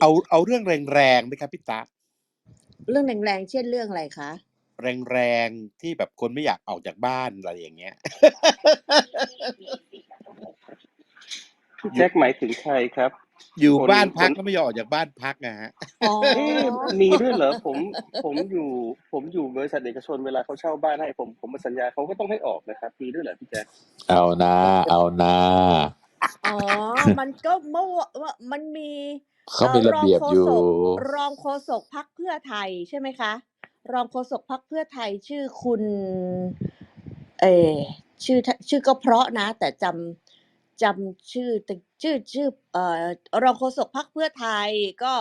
เอาเอาเรื่องแรงๆไหมครับพี่ตาเรื่องแรงๆเช่นเรื่องอะไรคะ แรงๆที่แบบคนไม่อยากออกจากบ้านอะไรอย่างเงี้ย พี่แจ็คหมายถึงใครครับ อยู่คนบ้านพักคน ก็ไม่ยอมออกจากบ้านพักนะฮะ อ๋อ เอ๊ะมีด้วยเหรอผมผมอยู่ผมอยู่บริษัทเอกชนเวลาเขาเช่าบ้านให้ผมผมมาสัญญาเขาก็ต้องให้ออกนะครับมีด้วยเหรอพี่แจ็คเอานะ เอานะ อ๋อ มันก็เมื่อว่ามันมี เขามีระเบียบอยู่ รองโฆษกพักเพื่อไทยใช่ไหมคะ รองโฆษกพักเพื่อไทยชื่อคุณ เออชื่อชื่อก็เพราะนะ แต่จำจำชื่อแต่ชื่อชื่อเอ่อรองโฆษกพักเพื่อไทยก็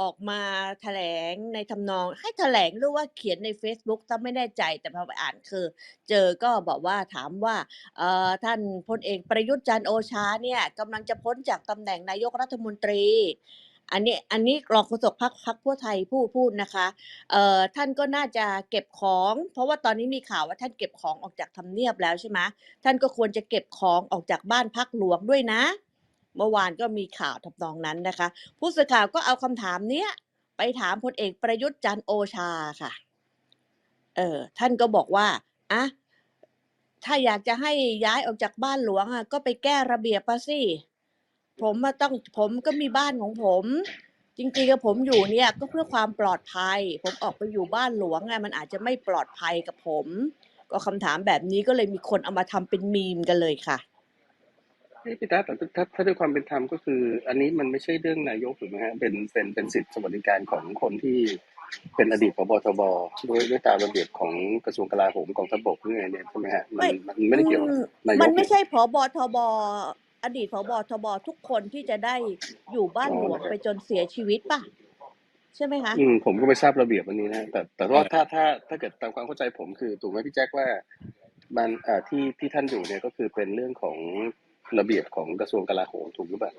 ออกมาแถลงในทำนอง ให้แถลงหรือว่าเขียนใน Facebook ถ้าไม่แน่ใจแต่พอไปอ่านคือ เจอก็บอกว่าถามว่าเอ่อท่านพลเอกประยุทธ์จันทร์โอชาเนี่ยกำลังจะพ้นจากตำแหน่งนายกรัฐมนตรี อันนี้อันนี้รองโฆษกพรรคพรรคเพื่อไทยพูดพูดนะคะเอ่อท่านก็น่าจะเก็บของ เพราะว่าตอนนี้มีข่าวว่าท่านเก็บของออกจากทำเนียบแล้วใช่ไหมท่านก็ควรจะเก็บของออกจากบ้านพักหลวงด้วยนะ เมื่อวานก็มีข่าวทำนองนั้นนะคะ ผู้สื่อข่าวก็เอาคำถามเนี้ยไปถามพลเอกประยุทธ์จันโอชาค่ะเออท่านก็บอกว่าอะถ้าอยากจะให้ย้ายออกจากบ้านหลวงอะก็ไปแก้ระเบียบมาสิ ผมมาต้องผมก็มีบ้านของผม จริงๆกับผมอยู่เนี่ยก็เพื่อความปลอดภัย ผมออกไปอยู่บ้านหลวงไงมันอาจจะไม่ปลอดภัยกับผม ก็คำถามแบบนี้ก็เลยมีคนเอามาทำเป็นมีมกันเลยค่ะ เอ้ยพี่แจ็คแต่ถ้าถ้าด้วยความเป็นธรรมก็คือ อันนี้มันไม่ใช่เรื่องนายกถูกไหมฮะเป็นเป็นเป็นสิทธิสวัสดิการของคนที่เป็นอดีตผบทบด้วยด้วยตามระเบียบของกระทรวงกลาโหมกองทัพบกหรือไงเนี่ยใช่ไหมฮะมันไม่มันไม่ได้เกี่ยวกับอืมนายกมันไม่เนี่ยใช่ผบทบ อดีตผบทบทุกคนที่จะได้อยู่บ้านหลวงไปจนเสียชีวิตป่ะ ใช่ไหมคะ อืมผมก็ไม่ทราบระเบียบอันนี้นะแต่แต่ว่าถ้าถ้าถ้าเกิดตามความเข้าใจผมคือถูกไหมพี่แจ็คว่ามันเอ่อที่ที่ท่านอยู่เนี่ยก็คือเป็นเรื่องของระเบียบของกระทรวงกลาโหมถูกหรือเปล่า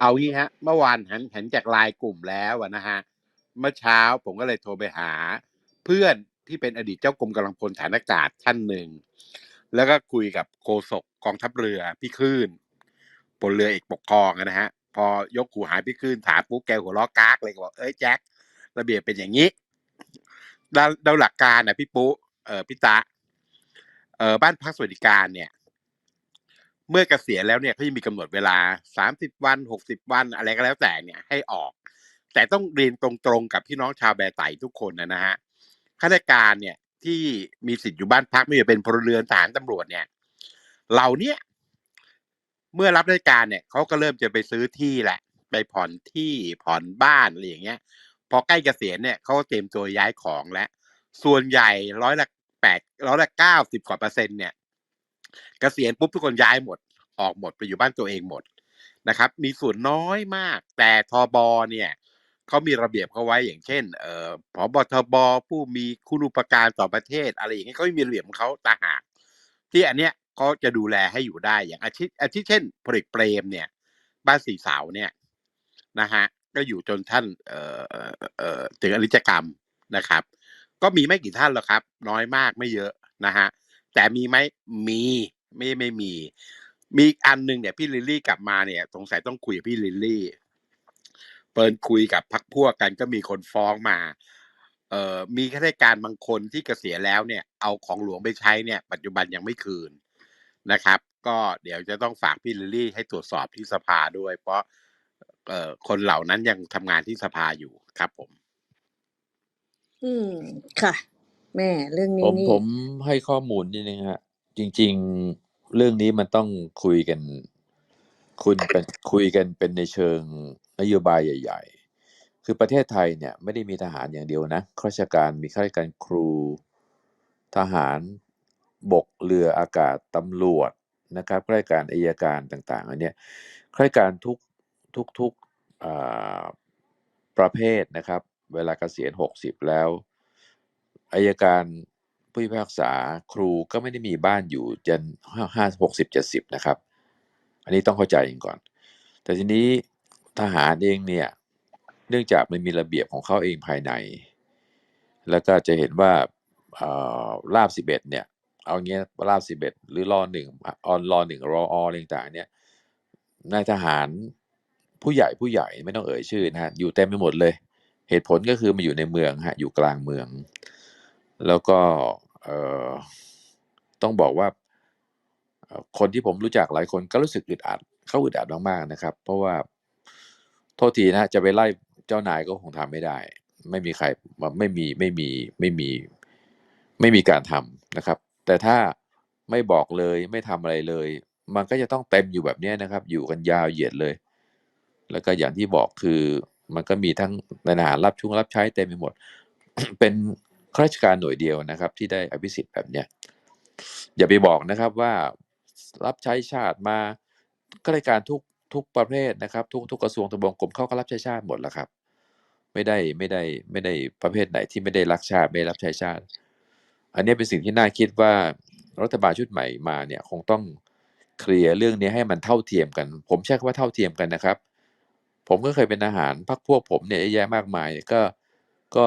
เอางี้ฮะ เมื่อวานเห็นเห็นจากไลน์กลุ่มแล้วอะนะฮะเมื่อเช้าผมก็เลยโทรไปหา เพื่อนที่เป็นอดีตเจ้ากรมกำลังพลฐานอากาศท่านหนึ่งแล้วก็คุยกับโฆษกกองทัพเรือพี่คลื่น บนเรือเอกปกครองอะนะฮะ พอยกหูหาพี่คลื่นถามปุ๊บแกหัวล้อกากเลยก็บอกเอ้ยแจ็คระเบียบเป็นอย่างนี้ดาวดาหลักการนะพี่ปุ๊เออพี่ตะเออบ้านพักสวัสดิการเนี่ย เมื่อเกษียณแล้วเนี่ยเขาจะมีกำหนดเวลาสามสิบวันหกสิบวันอะไรก็แล้วแต่เนี่ยให้ออก แต่ต้องเรียนตรงๆกับพี่น้องชาวแบไต่ทุกคนนะนะฮะข้าราชการเนี่ยที่มีสิทธิ์อยู่บ้านพักไม่ว่าเป็นพลเรือนทหารตำรวจเนี่ยเรานี่ย เมื่อรับราชการเนี่ยเขาก็เริ่มจะไปซื้อที่แหละ ไปผ่อนที่ผ่อนบ้านอะไรอย่างเงี้ย พอใกล้เกษียณเนี่ยเขาก็เตรียมตัวย้ายของแล้ว ส่วนใหญ่ร้อยละแปดร้อยละเก้าสิบกว่าเปอร์เซ็นต์เนี่ยเกษียณปุ๊บทุกคนย้ายหมดออกหมดไปอยู่บ้านตัวเองหมดนะครับ มีส่วนน้อยมาก แต่ทบเนี่ยเขามีระเบียบเขาไว้อย่างเช่น เอ่อผบทบผู้มีคุณูปการต่อประเทศ อะไรอย่างเงี้ยเขามีระเบียบของเขาต่างหากที่อันเนี้ย เขาจะดูแลให้อยู่ได้อย่างอาทิตย์อาทิเช่นพลเอกเปรมเนี่ย บ้านสีเสาวเนี่ยนะฮะก็อยู่จนท่านเอ่อเอ่อถึงอนิจกรรมนะครับ ก็มีไม่กี่ท่านหรอกครับ น้อยมากไม่เยอะนะฮะแต่มีไหมมีไม่ไม่มี มีอันหนึ่งเนี่ยพี่ลิลลี่กลับมาเนี่ยสงสัยต้องคุยกับพี่ลิลลี่เปิดคุยกับพักพวกกันก็มีคนฟ้องมา เอ่อมีข้าราชการบางคนที่เกษียณแล้วเนี่ย เอาของหลวงไปใช้เนี่ย ปัจจุบันยังไม่คืน นะครับ ก็เดี๋ยวจะต้องฝากพี่ลิลลี่ให้ตรวจสอบที่สภาด้วย เพราะเอ่อคนเหล่านั้นยังทำงานที่สภาอยู่ครับผม อืมค่ะ แม่เรื่องผนี้มนี่ผมให้ข้อมูลนิดนึงฮะจริง ๆ เรื่องนี้มันต้องคุยกัน คุณเป็นคุยกันเป็นในเชิงนโยบายใหญ่ ๆ คือประเทศไทยเนี่ย ไม่ได้มีทหารอย่างเดียวนะข้าราชการมีข้าราชการครูทหาร บกเรืออากาศตำรวจนะครับข้าราชการอายการต่างๆอันเนี้ยข้าราชการทุกทุกทุกประเภทนะครับ เวลาเกษียณหกสิบแล้วอายการผู้พิพากษาครูก็ไม่ได้มีบ้านอยู่จนห้าห้าหกสิบเจ็ดสิบนะครับ อันนี้ต้องเข้าใจกันก่อน แต่ทีนี้ทหารเองเนี่ย เนื่องจากมันมีระเบียบของเขาเองภายใน แล้วก็จะเห็นว่าลาบสิบเอ็ดเนี่ย เอาเงี้ยลาบสิบเอ็ดหรือรอหนึ่งออนรอหนึ่งรอออะไรต่างเนี่ยนายทหารผู้ใหญ่ผู้ใหญ่ไม่ต้องเอ่ยชื่อนะฮะอยู่เต็มไปหมดเลย เหตุผลก็คือมาอยู่ในเมืองฮะอยู่กลางเมือง แล้วก็เอ่อต้องบอกว่า คนที่ผมรู้จักหลายคนก็รู้สึกอึดอัดเขาอึดอัดมากๆนะครับ เพราะว่าโทษทีนะจะไปไล่เจ้านายก็คงทำไม่ได้ ไม่มีใครไม่มีไม่มีไม่มีไม่มีการทำนะครับ แต่ถ้าไม่บอกเลยไม่ทำอะไรเลย มันก็จะต้องเต็มอยู่แบบนี้นะครับ อยู่กันยาวเหยียดเลย แล้วก็อย่างที่บอกคือมันก็มีทั้งในทหารรับช่วงรับใช้เต็มไปหมด เป็นข้าราชการหน่วยเดียวนะครับ ที่ได้อภิสิทธิ์แบบเนี้ยอย่าไปบอกนะครับว่ารับใช้ชาติมาข้าราชการทุกทุกประเภทนะครับ ทุกทุกกระทรวงทบวงกรมเข้าก็รับใช้ชาติหมดแล้วครับ ไม่ได้ไม่ได้ไม่ได้ประเภทไหนที่ไม่ได้รักชาติไม่รับใช้ชาติ อันนี้เป็นสิ่งที่น่าคิดว่ารัฐบาลชุดใหม่มาเนี่ยคงต้องเคลียร์เรื่องนี้ให้มันเท่าเทียมกัน ผมใช้คำว่าเท่าเทียมกันนะครับ ผมก็เคยเป็นทหารพักพวกผมเนี่ยเยอะแยะมากมายก็ก็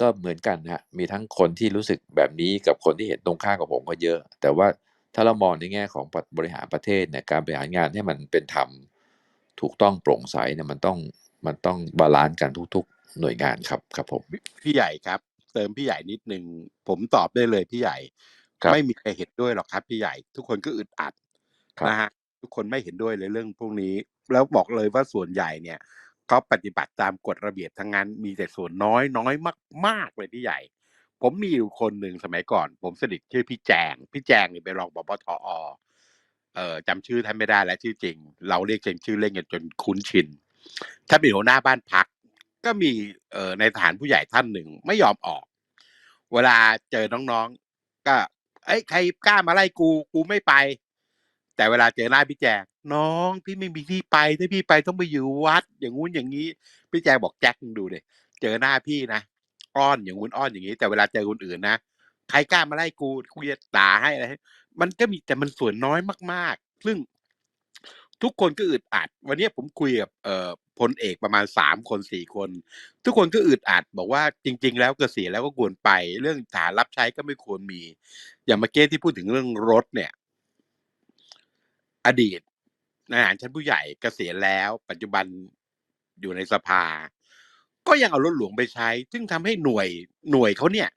ก็เหมือนกันฮะมีทั้งคนที่รู้สึกแบบนี้กับคนที่เห็นตรงข้ามกับผมก็เยอะ แต่ว่าถ้าเรามองในแง่ของบริหารประเทศเนี่ยการบริหารงานให้มันเป็นธรรมถูกต้องโปร่งใสเนี่ยมันต้องมันต้องบาลานซ์กันทุก ๆ หน่วยงานครับครับผมพี่ใหญ่ครับ เติมพี่ใหญ่นิดนึงผมตอบได้เลยพี่ใหญ่ครับไม่มีใครเห็นด้วยหรอกครับพี่ใหญ่ ทุกคนก็อึดอัดครับนะฮะทุกคนไม่เห็นด้วยเลยเรื่องพวกนี้ แล้วบอกเลยว่าส่วนใหญ่เนี่ยเขาปฏิบัติตามกฎระเบียบทั้งนั้นมีแต่ส่วนน้อยน้อยมาก ๆเลยพี่ใหญ่ ผมมีอยู่คนหนึ่งสมัยก่อน ผมสนิทชื่อพี่แจง พี่แจงเนี่ยไปนรองปปทอเอ่อจำชื่อท่านไม่ได้แล้วชื่อจริง เราเรียกเจงชื่อเล่นกันจนคุ้นชินท่านเป็นหัวหน้าบ้านพัก ก็มีเอ่อในทหารผู้ใหญ่ท่านหนึ่งไม่ยอมออก เวลาเจอน้องๆ ก็ เอ้ยใครกล้ามาไล่กูกูไม่ไป แต่เวลาเจอหน้าพี่แจงน้องพี่ไม่มีที่ไปถ้าพี่ไปต้องไปอยู่วัด อย่างงู้นอย่างนี้ พี่แจงบอกแจ็คมึงดูเลยเจอหน้าพี่นะอ้อนอย่างงู้นอ้อนอย่างนี้ แต่เวลาเจอคนอื่นนะใครกล้ามาไล่กูกูจะด่าให้อะไรมันก็มีแต่มันส่วนน้อยมากๆ ซึ่ง ทุกคนก็อึดอัด วันนี้ผมคุยกับเอ่อพลเอกประมาณสามคนสี่คน ทุกคนก็อึดอัด บอกว่าจริง ๆ แล้วเกษียณแล้วก็ควรไป เรื่องฐานรับใช้ก็ไม่ควรมี อย่างเมื่อกี้ที่พูดถึงเรื่องรถเนี่ย อดีตนายทหารชั้นผู้ใหญ่เกษียณแล้ว ปัจจุบันอยู่ในสภา ก็ยังเอารถหลวงไปใช้ ซึ่งทำให้หน่วยหน่วยเขาเนี่ย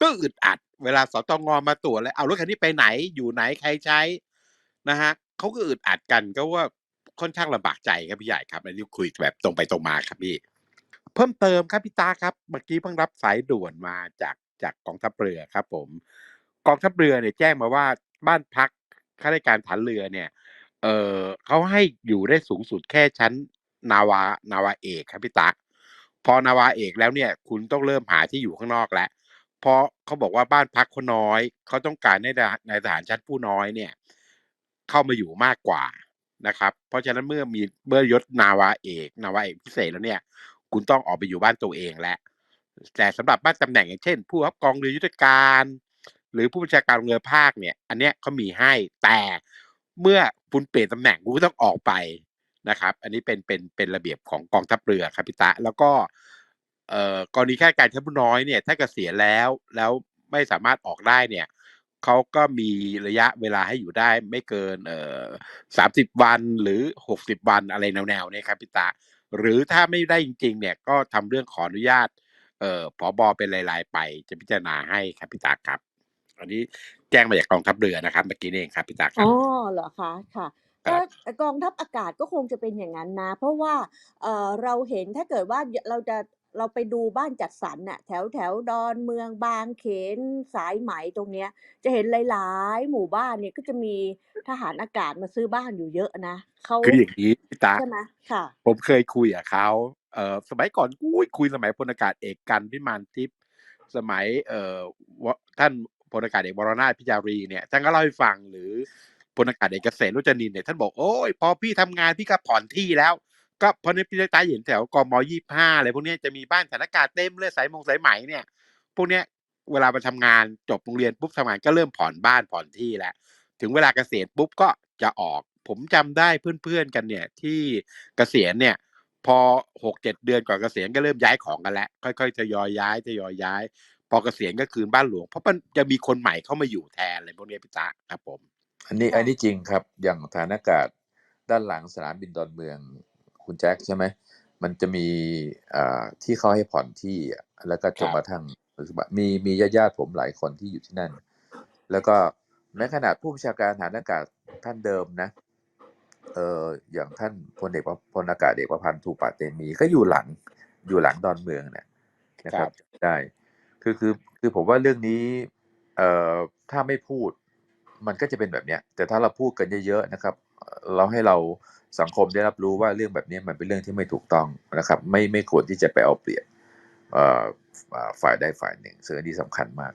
ก็อึดอัด เวลาสตงมาตรวจแล้วเอารถคันนี้ไปไหนอยู่ไหนใครใช้นะฮะ เขาก็อึดอัดกันก็ว่าค่อนข้างลำบากใจครับพี่ใหญ่ครับอันนี้คุยแบบตรงไปตรงมาครับพี่ เพิ่มเติมครับพี่ตาครับเมื่อกี้เพิ่งรับสายด่วนมาจากจากกองทัพเรือครับ ผม กองทัพเรือเนี่ยแจ้งมาว่าบ้านพักข้าราชการฐานเรือเนี่ย เออเขาให้อยู่ได้สูงสุดแค่ชั้นนาวานาวาเอกครับพี่ตั๊กพอนาวาเอกแล้วเนี่ย คุณต้องเริ่มหาที่อยู่ข้างนอกแล้วเพราะเขาบอกว่าบ้านพักเขาน้อยเขาต้องการให้ในทหารชั้นผู้น้อยเนี่ย เข้ามาอยู่มากกว่านะครับ เพราะฉะนั้นเมื่อมีเมื่อยศนาวาเอกนาวาเอกพิเศษแล้วเนี่ย คุณต้องออกไปอยู่บ้านตัวเองแล้วแต่สำหรับบ้านตำแหน่งอย่างเช่น ผู้รับกองเรือยุทธการ หรือผู้บัญชาการเรือภาคเนี่ย อันเนี้ยเขามีให้แต่เมื่อคุณเปลี่ยนตำแหน่งคุณก็ต้องออกไปนะครับ อันนี้เป็นเป็นเป็นระเบียบของกองทัพเรือครับพี่ตะแล้วก็เอ่อกรณีข้าราชการชั้นผู้น้อยเนี่ยถ้าเกษียณแล้วแล้วไม่สามารถออกได้เนี่ย เขาก็มีระยะเวลาให้อยู่ได้ไม่เกินเอ่อสามสิบวันหรือหกสิบวันอะไรแนวๆเนี่ยครับพี่ตา หรือถ้าไม่ได้จริง ๆ เนี่ยก็ทำเรื่องขออนุญาต เอ่อผอบอเป็นรายๆไป จะพิจารณาให้ครับพี่ตาครับ อันนี้แจ้งมาจากกองทัพเรือนะครับเมื่อกี้นี่เองครับพี่ตาครัอ๋บอเหรอคะค่ะครัก็บกองทัพอากาศก็คงจะเป็นอย่างนั้นนะ เพราะว่าเอ่อเราเห็นถ้าเกิดว่าเราจะ เราไปดูบ้านจัดสรรน่ะแถวแถวดอนเมืองบางเขนสายไหมตรงเนี้ย จะเห็นหลายๆ หมู่บ้านเนี่ยก็จะมีทหารอากาศมาซื้อบ้านอยู่เยอะนะเขาคืออย่างนี้พี่ตาใช่ไหมค่ะ ผมเคยคุยกับเขาเอ่อสมัยก่อนคุยคุยสมัยพลอากาศเอกกันพิมานทิพย์สมัยเอ่อวะท่านพลอากาศเอกวรนาถพิจารีเนี่ยท่านก็เล่าให้ฟังหรือพลอากาศเอกเกษตรรุจนินเนี่ยท่านบอกโอ้ยพอพี่ทำงานพี่ก็ผ่อนที่แล้ว ก็เพราะในพี่ตาเห็นแถวกมยี่ห้าอะไรพวกนี้จะมีบ้านฐานอากาศเต็มเลยสายมงสายไหมเนี่ย พวกเนี้ยเวลาไปทำงานจบโรงเรียนปุ๊บทำงานก็เริ่มผ่อนบ้านผ่อนที่แล้วถึงเวลาเกษียณปุ๊บก็จะออก ผมจำได้เพื่อนๆกันเนี่ยที่เกษียณเนี่ยพอหกเจ็ดเดือนก่อนเกษียณก็เริ่มย้ายของกันแล้ว ค่อยๆทยอยย้ายทยอยย้าย พอเกษียณก็คืนบ้านหลวง เพราะมันจะมีคนใหม่เข้ามาอยู่แทนอะไรพวกนี้พี่จ๊ะครับผม อันนี้อันนี้จริงครับอย่างฐานอากาศด้านหลังสนามบินดอนเมือง คุณแจ็คใช่ไหมมันจะมีอ่าที่เขาให้ผ่อนที่อะแล้วก็จครันบกระทั่งปัจจุบันมีมีญาติญาติๆผมหลายคนที่อยู่ที่นั่น แล้วก็แม้ขนาดผู้บัญชาการฐานอากาศท่านเดิมนะ เอออย่างท่านพลเอกประพลอากาศเอกประพันธ์ทูปะเตมีก็อยู่หลังอยู่หลังดอนเมืองเนี่ยนะคครัรับบได้คือคือคือผมว่าเรื่องนี้ เอ่อถ้าไม่พูด มันก็จะเป็นแบบเนี้ย แต่ถ้าเราพูดกันเยอะๆนะครับ เราให้เราสังคมได้รับรู้ว่าเรื่องแบบนี้มันเป็นเรื่องที่ไม่ถูกต้องนะครับ ไม่ไม่ควรที่จะไปเอาเปรียบฝ่ายใดฝ่ายหนึ่งซึ่งอันนี้สำคัญมาก